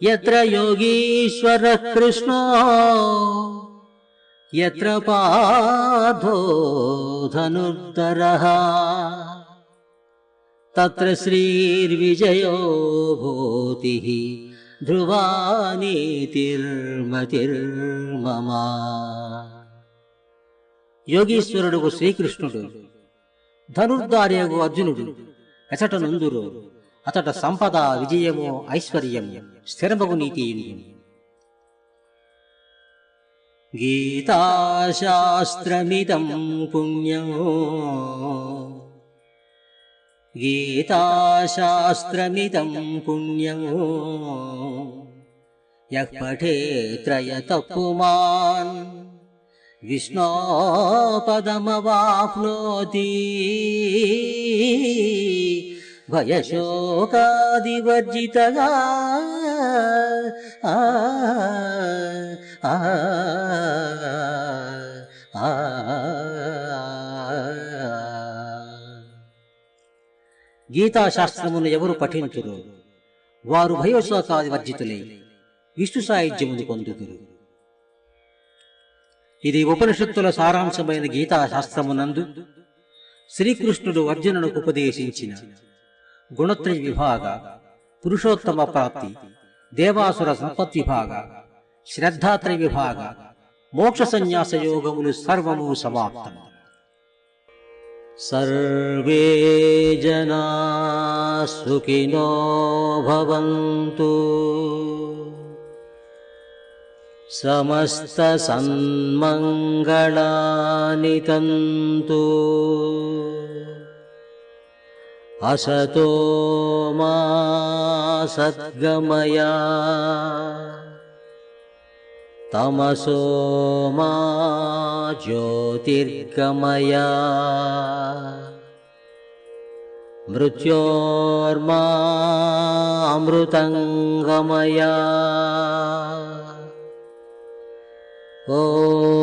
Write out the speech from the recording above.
यत्र योगीश्वरः कृष्णो यत्र पार्थो धनुर्धरः तत्र श्रीर्विजयो भूतिः ध्रुवा నీతిర్మతిర్మమ యోగీశ్వరుడు శ్రీకృష్ణుడు ధనుర్ధార్యగు అర్జునుడు ఎచట నుందురు అతట సంపద విజయము ఐశ్వర్యము స్థిరమగు నీతి గీతాశాస్త్రమిదం పుణ్యం గీతాశాస్త్రమిదం పుణ్యం యః పఠేత్రయతప్పుమాన్ విష్ణోపదమవాప్నోతి భయశోకాదివర్జితగా. ఆ ఆ ఆ గీతాశాస్త్రమును ఎవరు పఠించురు వారు భయోశోకాది వర్జితులై విష్ణు సాహిత్యమును పొందుతురు. ఇది ఉపనిషత్తుల సారాంశమైన గీతాశాస్త్రమునందు శ్రీకృష్ణుడు అర్జునునకు ఉపదేశించిన गुणत्रिविभागा पुरुषोत्तमप्राप्ति देवासुरसम्पद्विभाग श्रद्धात्रयविभाग मोक्षसंन्यासयोगमु सर्वमु समाप्तम् सर्वे जना सुखिनो भवन्तु समस्तसन्मङ्गलानि तन्तु असतो मा सद्गमया। तमसो मा ज्योतिर्गमया। मृत्योर्मामृतङ्गमया ॐ